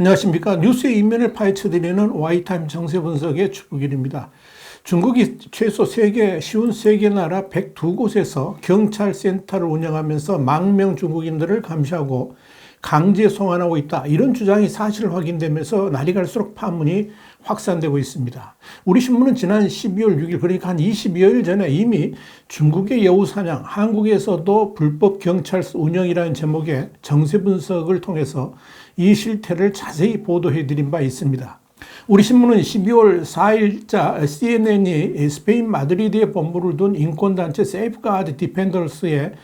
안녕하십니까. 뉴스의 이면을 파헤쳐드리는 와이타임 정세 분석의 주국일입니다. 중국이 최소 세계, 쉬운 세계 나라 102곳에서 경찰센터를 운영하면서 망명 중국인들을 감시하고 강제 송환하고 있다. 이런 주장이 사실 확인되면서 날이 갈수록 파문이 확산되고 있습니다. 우리 신문은 지난 12월 6일, 그러니까 한 20여일 전에 이미 중국의 여우 사냥, 한국에서도 불법 경찰서 운영이라는 제목의 정세 분석을 통해서 이 실태를 자세히 보도해 드린 바 있습니다. 우리 신문은 12월 4일자 CNN이 스페인 마드리드에 본부를 둔 인권단체 세이프가드 디펜더스의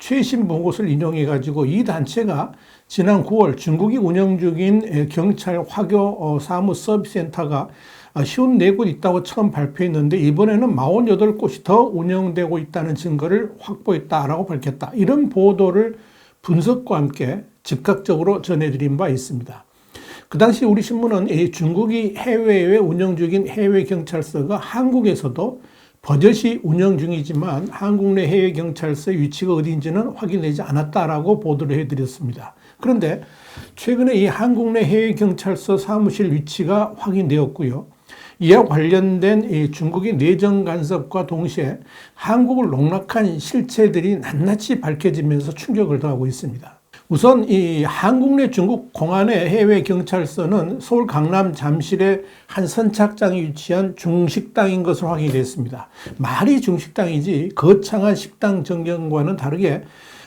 최신 보고서를 인용해 가지고 이 단체가 지난 9월 중국이 운영 중인 경찰 화교 어, 사무 서비스 센터가 쉬운 네곳 있다고 처음 발표했는데 이번에는 48곳이 더 운영되고 있다는 증거를 확보했다라고 밝혔다. 이런 보도를 분석과 함께 즉각적으로 전해드린 바 있습니다. 그 당시 우리 신문은 중국이 해외에 운영 중인 해외 경찰서가 한국에서도 버젓이 운영 중이지만 한국 내 해외 경찰서의 위치가 어디인지는 확인되지 않았다라고 보도를 해드렸습니다. 그런데 최근에 이 한국 내 해외 경찰서 사무실 위치가 확인되었고요. 이와 관련된 이 중국의 내정 간섭과 동시에 한국을 농락한 실체들이 낱낱이 밝혀지면서 충격을 더하고 있습니다. 우선 이 한국 내 중국 공안의 해외 경찰서는 서울 강남 잠실의 한 선착장에 위치한 중식당인 것으로 확인이 됐습니다. 말이 중식당이지 거창한 식당 전경과는 다르게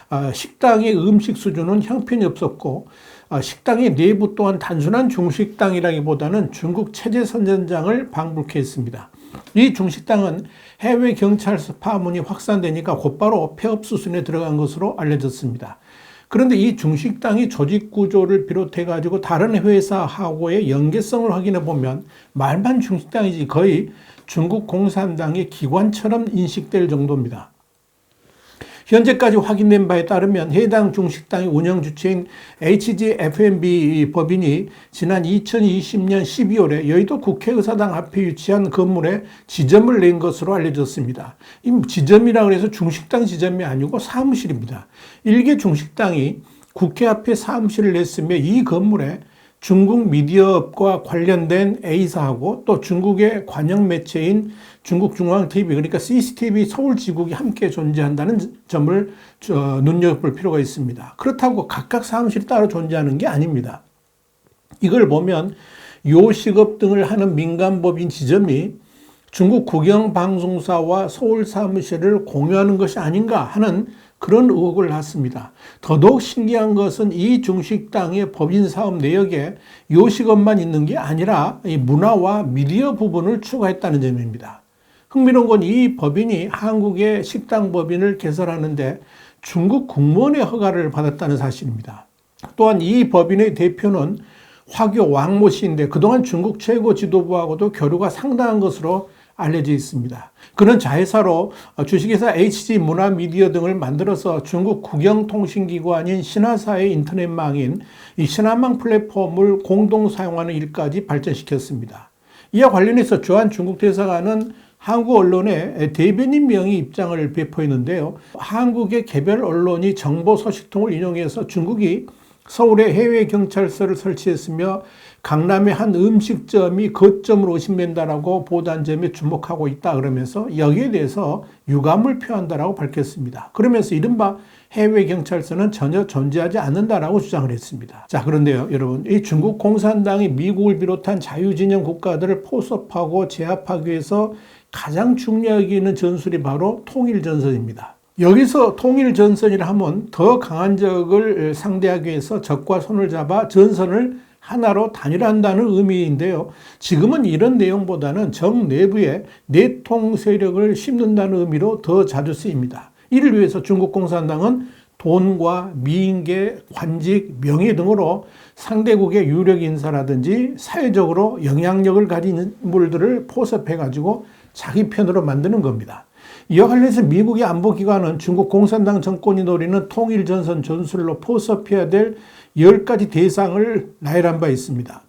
아, 식당의 음식 수준은 형편이 없었고 아, 식당의 내부 또한 단순한 중식당이라기보다는 중국 체제 선전장을 방불케 했습니다. 이 중식당은 해외 경찰서 파문이 확산되니까 곧바로 폐업 수순에 들어간 것으로 알려졌습니다. 그런데 이 중식당이 조직 구조를 비롯해 가지고 다른 회사하고의 연계성을 확인해 보면 말만 중식당이지 거의 중국 공산당의 기관처럼 인식될 정도입니다. 현재까지 확인된 바에 따르면 해당 중식당의 운영 주체인 HGFMB 법인이 지난 2020년 12월에 여의도 국회의사당 앞에 위치한 건물에 지점을 낸 것으로 알려졌습니다. 이 지점이라 해서 중식당 지점이 아니고 사무실입니다. 일개 중식당이 국회 앞에 사무실을 냈으며 이 건물에 중국 미디어업과 관련된 A사하고 또 중국의 관영 매체인 중국 중앙TV 그러니까 CCTV 서울지국이 함께 존재한다는 점을 눈여겨볼 필요가 있습니다. 그렇다고 각각 사무실이 따로 존재하는 게 아닙니다. 이걸 보면 요식업 등을 하는 민간법인 지점이 중국 국영방송사와 서울 사무실을 공유하는 것이 아닌가 하는 그런 의혹을 낳습니다. 더더욱 신기한 것은 이 중식당의 법인 사업 내역에 요식업만 있는 게 아니라 이 문화와 미디어 부분을 추가했다는 점입니다. 흥미로운 건 이 법인이 한국의 식당 법인을 개설하는데 중국 국무원의 허가를 받았다는 사실입니다. 또한 이 법인의 대표는 화교 왕모 씨인데 그동안 중국 최고 지도부하고도 교류가 상당한 것으로 알려져 있습니다. 그는 자회사로 주식회사 HG 문화미디어 등을 만들어서 중국 국영통신기관인 신화사의 인터넷망인 이 신화망 플랫폼을 공동 사용하는 일까지 발전시켰습니다. 이와 관련해서 주한 중국 대사관은 한국 언론에 대변인 명의 입장을 배포했는데요. 한국의 개별 언론이 정보 소식통을 인용해서 중국이 서울에 해외 경찰서를 설치했으며 강남의 한 음식점이 거점으로 의심된다라고 보도한 점에 주목하고 있다 그러면서 여기에 대해서 유감을 표한다라고 밝혔습니다. 그러면서 이른바 해외 경찰서는 전혀 존재하지 않는다라고 주장을 했습니다. 자, 그런데요, 여러분, 이 중국 공산당이 미국을 비롯한 자유진영 국가들을 포섭하고 제압하기 위해서 가장 중요하게 있는 전술이 바로 통일전선입니다. 여기서 통일 전선이라 하면 더 강한 적을 상대하기 위해서 적과 손을 잡아 전선을 하나로 단일한다는 의미인데요. 지금은 이런 내용보다는 정 내부에 내통 세력을 심는다는 의미로 더 자주 쓰입니다. 이를 위해서 중국 공산당은 돈과 미인계, 관직, 명예 등으로 상대국의 유력 인사라든지 사회적으로 영향력을 가진 인물들을 포섭해가지고 자기 편으로 만드는 겁니다. 이와 관련해서 미국의 안보기관은 중국 공산당 정권이 노리는 통일전선 전술로 포섭해야 될 10가지 대상을 나열한 바 있습니다.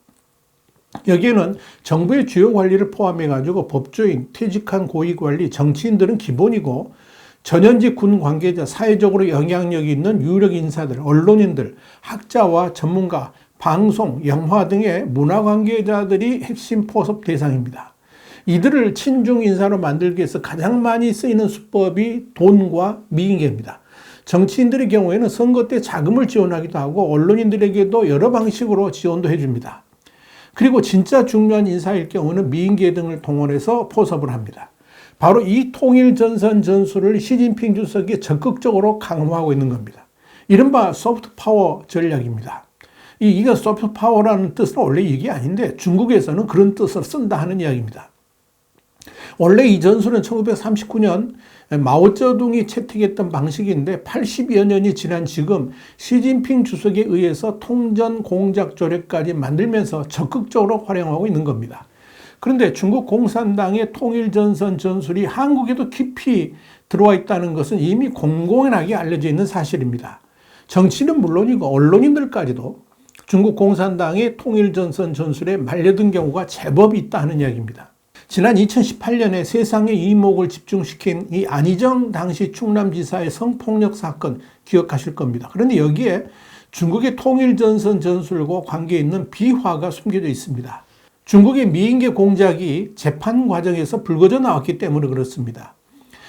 여기에는 정부의 주요 관리를 포함해 가지고 법조인, 퇴직한 고위 관리, 정치인들은 기본이고 전현직 군 관계자, 사회적으로 영향력이 있는 유력 인사들, 언론인들, 학자와 전문가, 방송, 영화 등의 문화 관계자들이 핵심 포섭 대상입니다. 이들을 친중 인사로 만들기 위해서 가장 많이 쓰이는 수법이 돈과 미인계입니다. 정치인들의 경우에는 선거 때 자금을 지원하기도 하고 언론인들에게도 여러 방식으로 지원도 해줍니다. 그리고 진짜 중요한 인사일 경우는 미인계 등을 동원해서 포섭을 합니다. 바로 이 통일 전선 전술을 시진핑 주석이 적극적으로 강화하고 있는 겁니다. 이른바 소프트 파워 전략입니다. 이, 이거 소프트 파워라는 뜻은 원래 이게 아닌데 중국에서는 그런 뜻을 쓴다 하는 이야기입니다. 원래 이 전술은 1939년 마오쩌둥이 채택했던 방식인데 80여 년이 지난 지금 시진핑 주석에 의해서 통전 공작 조례까지 만들면서 적극적으로 활용하고 있는 겁니다. 그런데 중국 공산당의 통일전선 전술이 한국에도 깊이 들어와 있다는 것은 이미 공공연하게 알려져 있는 사실입니다. 정치는 물론이고 언론인들까지도 중국 공산당의 통일전선 전술에 말려든 경우가 제법 있다는 이야기입니다. 지난 2018년에 세상의 이목을 집중시킨 이 안희정 당시 충남지사의 성폭력 사건 기억하실 겁니다. 그런데 여기에 중국의 통일전선 전술과 관계 있는 비화가 숨겨져 있습니다. 중국의 미인계 공작이 재판 과정에서 불거져 나왔기 때문에 그렇습니다.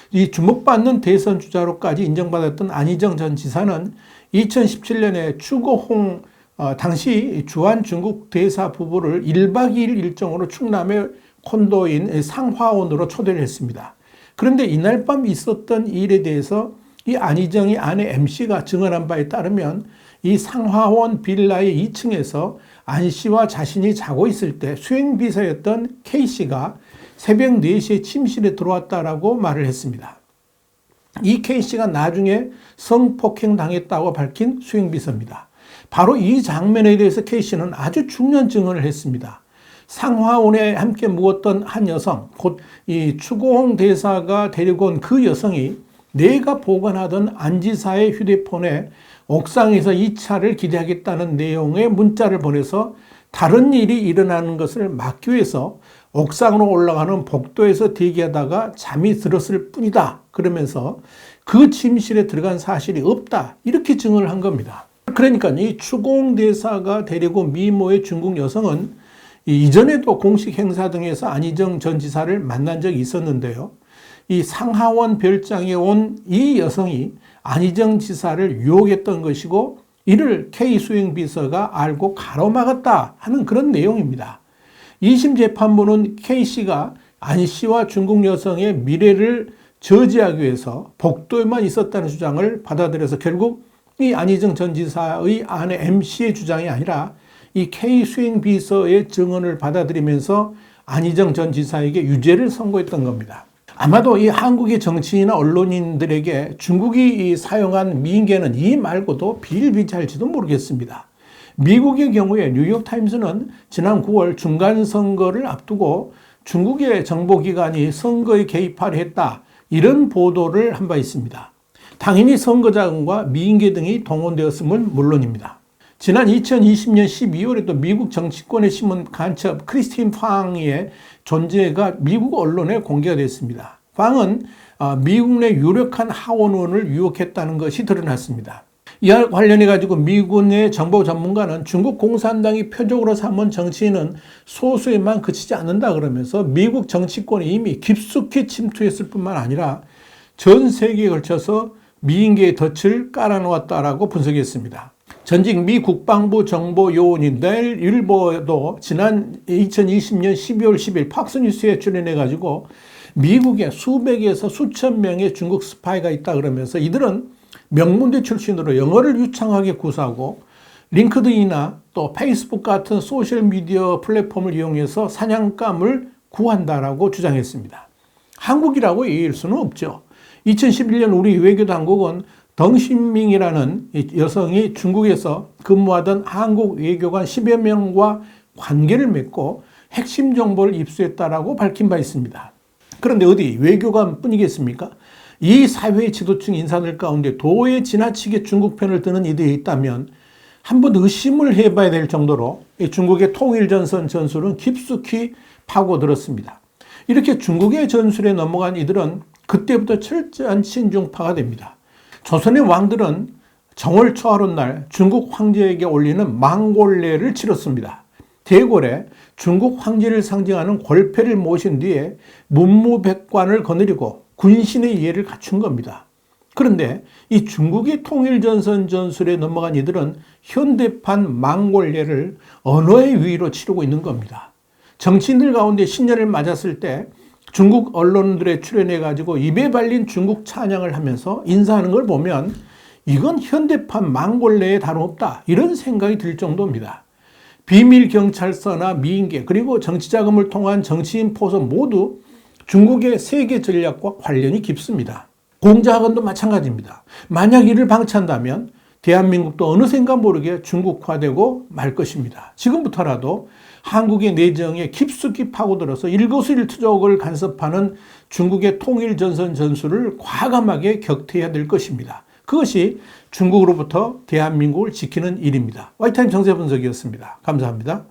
이 주목받는 대선 주자로까지 인정받았던 안희정 전 지사는 2017년에 추고홍 어, 당시 주한 중국 대사 부부를 1박 2일 일정으로 충남의 콘도인 상화원으로 초대를 했습니다. 그런데 이날 밤 있었던 일에 대해서 이 안희정이 아내 MC가 증언한 바에 따르면 이 상화원 빌라의 2층에서 안 씨와 자신이 자고 있을 때 수행비서였던 K 씨가 새벽 4시에 침실에 들어왔다라고 말을 했습니다. 이 K 씨가 나중에 성폭행 당했다고 밝힌 수행비서입니다. 바로 이 장면에 대해서 K 씨는 아주 중요한 증언을 했습니다. 상화원에 함께 묵었던 한 여성, 곧 이 추고홍 대사가 데리고 온 그 여성이 내가 보관하던 안지사의 휴대폰에 옥상에서 이 차를 기대하겠다는 내용의 문자를 보내서 다른 일이 일어나는 것을 막기 위해서 옥상으로 올라가는 복도에서 대기하다가 잠이 들었을 뿐이다. 그러면서 그 침실에 들어간 사실이 없다. 이렇게 증언을 한 겁니다. 그러니까 이 추공 대사가 데리고 미모의 중국 여성은 이전에도 공식 행사 등에서 안희정 전 지사를 만난 적이 있었는데요. 이 상하원 별장에 온 이 여성이 안희정 지사를 유혹했던 것이고 이를 K 수행 비서가 알고 가로막았다 하는 그런 내용입니다. 2심 재판부는 K 씨가 안 씨와 중국 여성의 미래를 저지하기 위해서 복도에만 있었다는 주장을 받아들여서 결국 이 안희정 전 지사의 아내 M 씨의 주장이 아니라 이 K 수행 비서의 증언을 받아들이면서 안희정 전 지사에게 유죄를 선고했던 겁니다. 아마도 이 한국의 정치인이나 언론인들에게 중국이 사용한 미인계는 이 말고도 비일비재할지도 모르겠습니다. 미국의 경우에 뉴욕타임스는 지난 9월 중간 선거를 앞두고 중국의 정보기관이 선거에 개입하려 했다. 이런 보도를 한 바 있습니다. 당연히 선거자금과 미인계 등이 동원되었음은 물론입니다. 지난 2020년 12월에 또 미국 정치권의 신문 간첩 크리스틴 팡의 존재가 미국 언론에 공개가 됐습니다. 팡은 어, 미국 내 유력한 하원원을 유혹했다는 것이 드러났습니다. 이와 관련해 가지고 미군의 정보 전문가는 중국 공산당이 표적으로 삼은 정치인은 소수에만 그치지 않는다 그러면서 미국 정치권이 이미 깊숙이 침투했을 뿐만 아니라 전 세계에 걸쳐서 미인계의 덫을 깔아놓았다라고 분석했습니다. 전직 미 국방부 정보 요원인 넬 일보도 지난 2020년 12월 10일 팍스뉴스에 출연해 가지고 미국에 수백에서 수천 명의 중국 스파이가 있다 그러면서 이들은 명문대 출신으로 영어를 유창하게 구사하고 링크드인이나 또 페이스북 같은 소셜 미디어 플랫폼을 이용해서 사냥감을 구한다라고 주장했습니다. 한국이라고 얘기할 수는 없죠. 2011년 우리 외교당국은 덩신밍이라는 여성이 중국에서 근무하던 한국 외교관 10여 명과 관계를 맺고 핵심 정보를 입수했다라고 밝힌 바 있습니다. 그런데 어디 외교관 뿐이겠습니까? 이 사회 지도층 인사들 가운데 도에 지나치게 중국 편을 드는 이들이 있다면 한번 의심을 해봐야 될 정도로 이 중국의 통일전선 전술은 깊숙이 파고들었습니다. 이렇게 중국의 전술에 넘어간 이들은 그때부터 철저한 신중파가 됩니다. 조선의 왕들은 정월 초하룻 날 중국 황제에게 올리는 망골례를 치렀습니다. 대궐에 중국 황제를 상징하는 골패를 모신 뒤에 문무백관을 거느리고 군신의 이해를 갖춘 겁니다. 그런데 이 중국의 통일전선 전술에 넘어간 이들은 현대판 망골례를 언어의 위로 치르고 있는 겁니다. 정치인들 가운데 신년을 맞았을 때 중국 언론들에 출연해 가지고 입에 발린 중국 찬양을 하면서 인사하는 걸 보면 이건 현대판 망골례에 다름없다 이런 생각이 들 정도입니다. 비밀 경찰서나 미인계 그리고 정치 자금을 통한 정치인 포섭 모두 중국의 세계 전략과 관련이 깊습니다. 공자학원도 마찬가지입니다. 만약 이를 방치한다면 대한민국도 어느샌가 모르게 중국화되고 말 것입니다. 지금부터라도 한국의 내정에 깊숙이 파고들어서 일거수일투족을 간섭하는 중국의 통일전선 전술을 과감하게 격퇴해야 될 것입니다. 그것이 중국으로부터 대한민국을 지키는 일입니다. 와이타임 정세 분석이었습니다. 감사합니다.